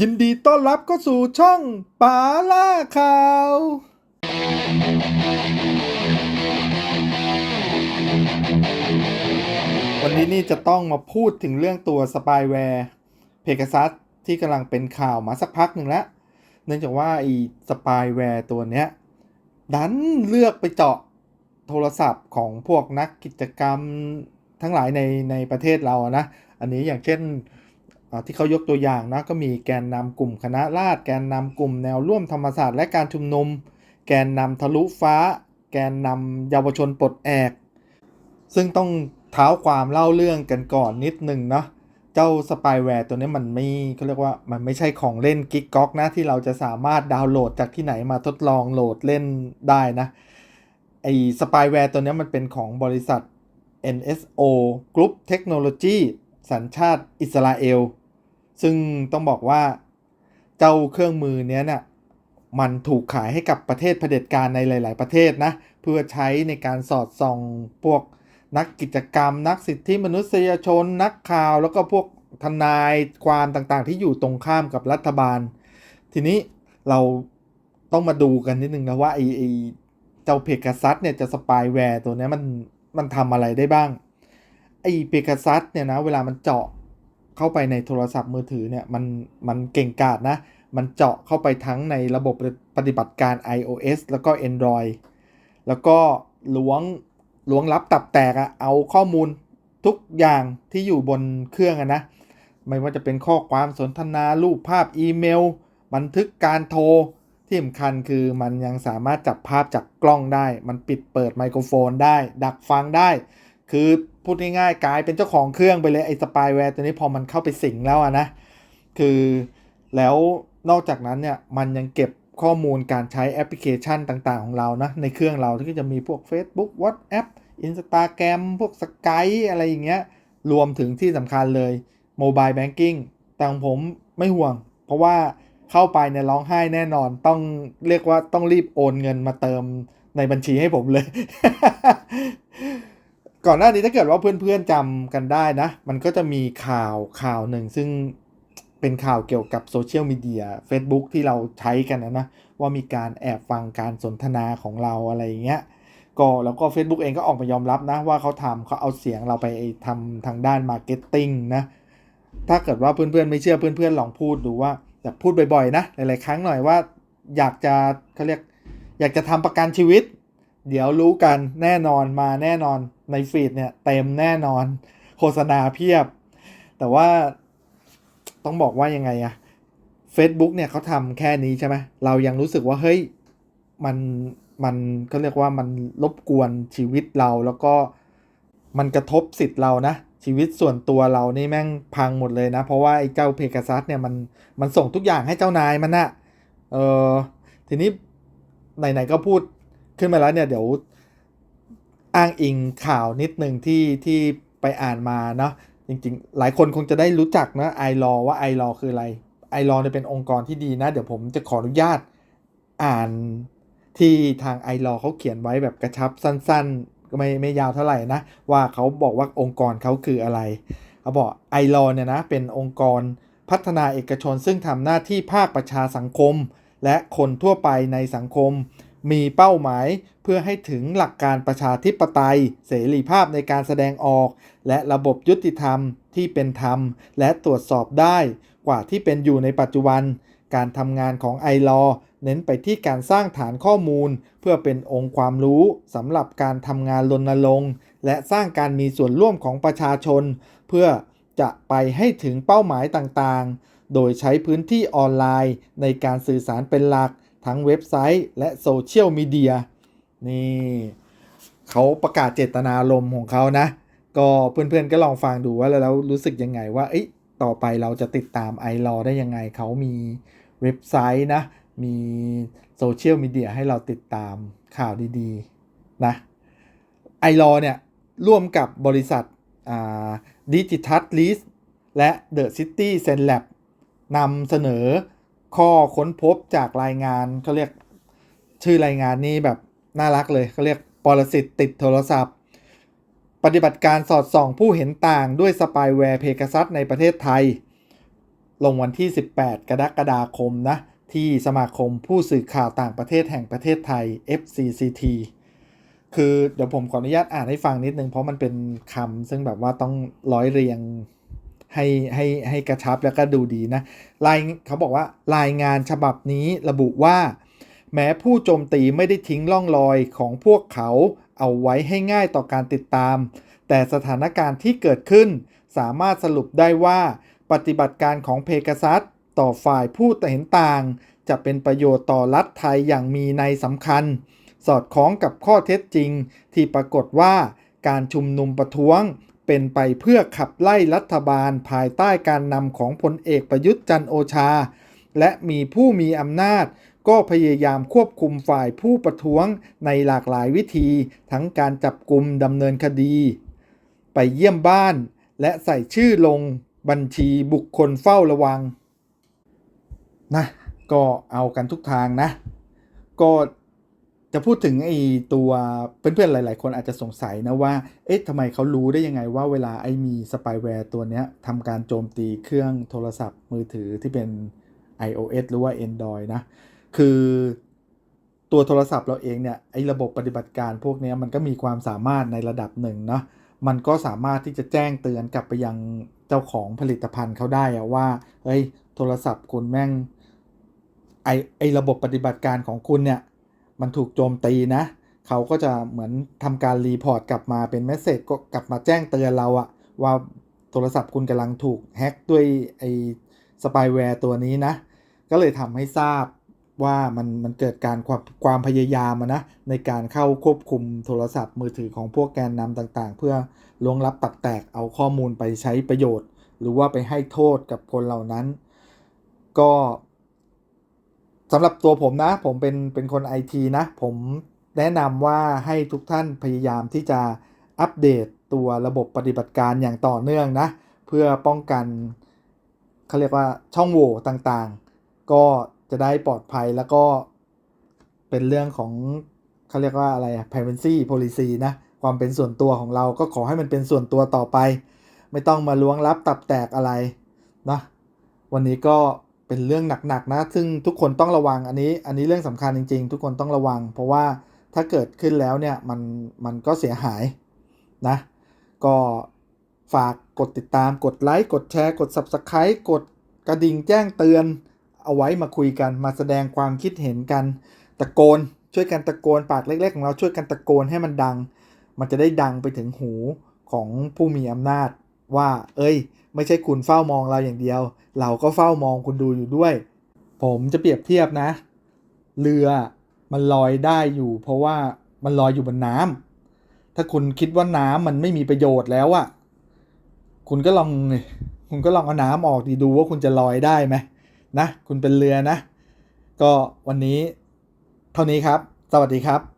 ยินดีต้อนรับเข้าสู่ช่องป๋าล่าข่าว วันนี้นี่จะต้องมาพูดถึงเรื่องตัวสปายแวร์เพกซัสที่กำลังเป็นข่าวมาสักพักหนึ่งแล้ว เนื่องจากว่าไอ้สปายแวร์ตัวเนี้ย ดันเลือกไปเจาะโทรศัพท์ของพวกนักกิจกรรมทั้งหลายในในประเทศเราอะนะ อันนี้อย่างเช่น ที่เขายกตัวอย่างนะก็มีแกนนำกลุ่มคณะราษฎรแกนนำกลุ่มแนวร่วมธรรมศาสตร์และการชุมนุม แกนนำทะลุฟ้า แกนนำเยาวชนปลดแอก ซึ่งต้องเท้าความเล่าเรื่องกันก่อนนิดนึงเนาะเจ้าสปายแวร์ตัวนี้มันไม่เขาเรียกว่ามันไม่ใช่ของเล่นกิ๊กก๊อกนะที่เราจะสามารถดาวน์โหลดจากที่ไหนมาทดลองโหลดเล่นได้นะไอ้สปายแวร์ตัวนี้มันเป็นของบริษัท NSO Group Technology สัญชาติอิสราเอล ซึ่งต้องบอกว่าเจ้าเครื่องมือเนี้ยเนี่ยมันถูกขายให้กับประเทศเผด็จการในหลาย ๆ ประเทศนะ เพื่อใช้ในการสอดส่องพวกนักกิจกรรม นักสิทธิมนุษยชน นักข่าวแล้วก็พวกทนายความต่างๆ ที่อยู่ตรงข้ามกับรัฐบาล ทีนี้เราต้องมาดูกันนิดนึงนะว่าไอ้ไอเจ้าเพกซัสเนี่ยจะสปายแวร์ตัวนี้มันมันทำอะไรได้บ้างไอ้เพกซัสเนี่ยนะเวลามันเจาะ เข้าไปในโทรศัพท์มือถือเนี่ยมันมันเก่งกาจนะ มันเจาะเข้าไปทั้งในระบบปฏิบัติการ iOS แล้วก็ Android แล้วก็ล้วงล้วงลับตับแตกอะเอาข้อมูลทุกอย่างที่อยู่บนเครื่องอะนะ ไม่ว่าจะเป็นข้อความสนทนารูปภาพอีเมล บันทึกการโทร ที่สำคัญคือมันยังสามารถจับภาพจากกล้องได้ มันปิดเปิดไมโครโฟนได้ ดักฟังได้ คือพูดง่ายๆกลายเป็นเจ้าของเครื่องไปเลยไอ้สปายแวร์ตัวนี้พอมันเข้าไปสิงแล้วอะนะ คือแล้วนอกจากนั้นเนี่ยมันยังเก็บข้อมูลการใช้แอปพลิเคชันต่างๆ ของเรานะ ในเครื่องเราที่จะมีพวก Facebook WhatsApp Instagram พวก Skype อะไรอย่างเงี้ย รวมถึงที่สำคัญเลย Mobile Banking แต่ของผมไม่ห่วง เพราะว่าเข้าไปเนี่ยร้องไห้แน่นอนต้องเรียกว่าต้องรีบโอนเงินมาเติมในบัญชีให้ผมเลย ก่อนหน้านี้ถ้าเกิดว่าเพื่อนๆจำกันได้นะ มันก็จะมีข่าวข่าวหนึ่งซึ่งเป็นข่าวเกี่ยวกับโซเชียลมีเดีย Facebook ที่เราใช้กันนะนะว่ามีการแอบฟังการสนทนาของเราอะไรอย่างเงี้ยก็แล้วก็ Facebook เองก็ออกมายอมรับนะ ว่าเขาทำเขาเอาเสียงเราไปทำทางด้านมาร์เก็ตติ้งนะ ถ้าเกิดว่าเพื่อนๆไม่เชื่อเพื่อนๆลองพูดดูว่าแต่พูดบ่อยๆ นะ หลายๆ ครั้งหน่อยว่า อยากจะเขาเรียกอยากจะทำประกันชีวิต เดี๋ยวรู้กันแน่นอนมาแน่นอน ในฟีดเนี่ยเต็มแน่นอน โฆษณาเพียบ แต่ว่าต้องบอกว่ายังไงอะ Facebook เนี่ยเขาทำแค่นี้ใช่ไหมเรายังรู้สึกว่าเฮ้ยมันมันก็เรียกว่ามันรบกวนชีวิตเราแล้วก็มันกระทบสิทธิ์เรานะ ชีวิตส่วนตัวเรานี่แม่งพังหมดเลยนะ เพราะว่าไอ้เจ้าเพกซัสเนี่ยมันมันส่งทุกอย่างให้เจ้านายมันนะเออทีนี้ไหนๆก็พูดขึ้นมาแล้วเนี่ยเดี๋ยว อ้างอิงข่าวนิดหนึ่งที่ที่ไปอ่านมาเนาะจริงๆ หลายคนคงจะได้รู้จักนะไอรอว่าไอรอคืออะไรไอรอเนี่ยเป็นองค์กรที่ดีนะ เดี๋ยวผมจะขออนุญาตอ่านที่ทางไอรอเขาเขียนไว้แบบกระชับสั้นๆก็ไม่ไม่ยาวเท่าไหร่นะ ว่าเขาบอกว่าองค์กรเขาคืออะไรเขาบอกไอรอเนี่ยนะเป็นองค์กรพัฒนาเอกชนซึ่งทำหน้าที่ภาคประชาสังคม และคนทั่วไปในสังคม มีเป้าหมายเพื่อให้ถึงหลักการประชาธิปไตย เสรีภาพในการแสดงออก และระบบยุติธรรมที่เป็นธรรม และตรวจสอบได้กว่าที่เป็นอยู่ในปัจจุบัน การทำงานของไอรอเน้นไปที่การสร้างฐานข้อมูล เพื่อเป็นองค์ความรู้สำหรับการทำงานรณรงค์ และสร้างการมีส่วนร่วมของประชาชน เพื่อจะไปให้ถึงเป้าหมายต่างๆ โดยใช้พื้นที่ออนไลน์ในการสื่อสารเป็นหลัก ทั้งเว็บไซต์และโซเชียลมีเดียนี่เขาประกาศเจตนารมณ์ของเขานะ ก็เพื่อนๆก็ลองฟังดูว่าแล้วรู้สึกยังไงว่าเอ้ยต่อไปเราจะติดตามไอรอได้ยังไง เขามีเว็บไซต์นะ มีโซเชียลมีเดียให้เราติดตามข่าวดีๆนะไอรอเนี่ยร่วมกับบริษัทดิจิทัลลิสและ The City s e n Lab นำเสนอ ข้อค้นพบจากรายงานเขาเรียกชื่อรายงานนี้แบบน่ารักเลยเขาเรียกปรสิตติดโทรศัพท์ ปฏิบัติการสอดส่องผู้เห็นต่างด้วยสปายแวร์เพกซัสในประเทศไทย ลงวันที่ 18 กรกฎาคมนะ ที่สมาคมผู้สื่อข่าวต่างประเทศแห่งประเทศไทย FCCT คือเดี๋ยวผมขออนุญาตอ่านให้ฟังนิดนึง เพราะมันเป็นคำซึ่งแบบว่าต้องร้อยเรียง ให้ให้ให้กระชับแล้วก็ดูดีนะรายเขาบอกว่ารายงานฉบับนี้ระบุว่า แม้ผู้โจมตีไม่ได้ทิ้งร่องรอยของพวกเขาเอาไว้ให้ง่ายต่อการติดตาม แต่สถานการณ์ที่เกิดขึ้น สามารถสรุปได้ว่า ปฏิบัติการของเพก a ซัสต่อฝ่ายผู้เห็นต่าง จะเป็นประโยชน์ต่อรัฐไทยอย่างมีในสำคัญ สอดคล้องกับข้อเท็จจริงที่ปรากฏว่าการชุมนุมประท้วง เป็นไปเพื่อขับไล่รัฐบาลภายใต้การนำของพลเอกประยุทธ์จันโอชา และมีผู้มีอำนาจ ก็พยายามควบคุมฝ่ายผู้ประท้วงในหลากหลายวิธี ทั้งการจับกลุ่มดำเนินคดี ไปเยี่ยมบ้าน และใส่ชื่อลงบัญชีบุคคลเฝ้าระวังนะก็เอากันทุกทางนะ ก็ จะพูดถึงไอ้ตัวเพื่อนๆหลาย ๆ คนอาจจะสงสัยนะว่า เอ๊ะทำไมเขารู้ได้ยังไงว่าเวลาไอ้มีสปายแวร์ตัวเนี้ยทำการโจมตีเครื่องโทรศัพท์มือถือที่เป็น iOS หรือว่า Android นะ คือตัวโทรศัพท์เราเองเนี่ย ไอ้ระบบปฏิบัติการพวกนี้มันก็มีความสามารถในระดับหนึ่งเนาะมันก็สามารถที่จะแจ้งเตือนกลับไปยังเจ้าของผลิตภัณฑ์เขาได้อะว่า เฮ้ย โทรศัพท์คุณแม่ง ไอไอระบบปฏิบัติการของคุณเนี่ย มันถูกโจมตีนะ เขาก็จะเหมือนทำการรีพอร์ตกลับมาเป็นเมสเซจก็กลับมาแจ้งเตือนเราอะว่าโทรศัพท์คุณกำลังถูกแฮ็กด้วยไอสปายแวร์ตัวนี้นะ ก็เลยทำให้ทราบว่ามันมันเกิดการความความพยายามนะในการเข้าควบคุมโทรศัพท์มือถือของพวกแกนนำต่างๆ เพื่อล้วงลับตัดแตกเอาข้อมูลไปใช้ประโยชน์ หรือว่าไปให้โทษกับคนเหล่านั้น ก็ สำหรับตัวผมนะ ผมเป็นเป็นคนไอทีนะ ผมแนะนำว่าให้ทุกท่านพยายามที่จะอัปเดตตัวระบบปฏิบัติการอย่างต่อเนื่องนะ เพื่อป้องกันเขาเรียกว่าช่องโหว่ต่างๆ ก็จะได้ปลอดภัยแล้วก็เป็นเรื่องของเขาเรียกว่าอะไรอะ privacy policy นะ ความเป็นส่วนตัวของเราก็ขอให้มันเป็นส่วนตัวต่อไป ไม่ต้องมาล้วงลับตับแตกอะไรนะ วันนี้ก็ เป็นเรื่องหนักๆนะ ซึ่งทุกคนต้องระวังอันนี้ อันนี้เรื่องสำคัญจริง ๆ ทุกคนต้องระวัง เพราะว่าถ้าเกิดขึ้นแล้วเนี่ยมันมันก็เสียหายนะ ก็ฝากกดติดตามกดไลค์กดแชร์ กด Subscribe กดกระดิ่งแจ้งเตือน เอาไว้มาคุยกันมาแสดงความคิดเห็นกันตะโกนช่วยกันตะโกนปากเล็กๆของเราช่วยกันตะโกนให้มันดัง มันจะได้ดังไปถึงหูของผู้มีอำนาจ ว่า เอ้ย ไม่ใช่คุณเฝ้ามองเราอย่างเดียว เราก็เฝ้ามองคุณดูอยู่ด้วย ผมจะเปรียบเทียบนะ เรือมันลอยได้อยู่ เพราะว่ามันลอยอยู่บนน้ำถ้าคุณคิดว่าน้ำมันไม่มีประโยชน์แล้วอะคุณก็ลองคุณก็ลองเอาน้ำออกดีดูว่าคุณจะลอยได้ไหมนะ คุณเป็นเรือนะ ก็วันนี้เท่านี้ครับ สวัสดีครับ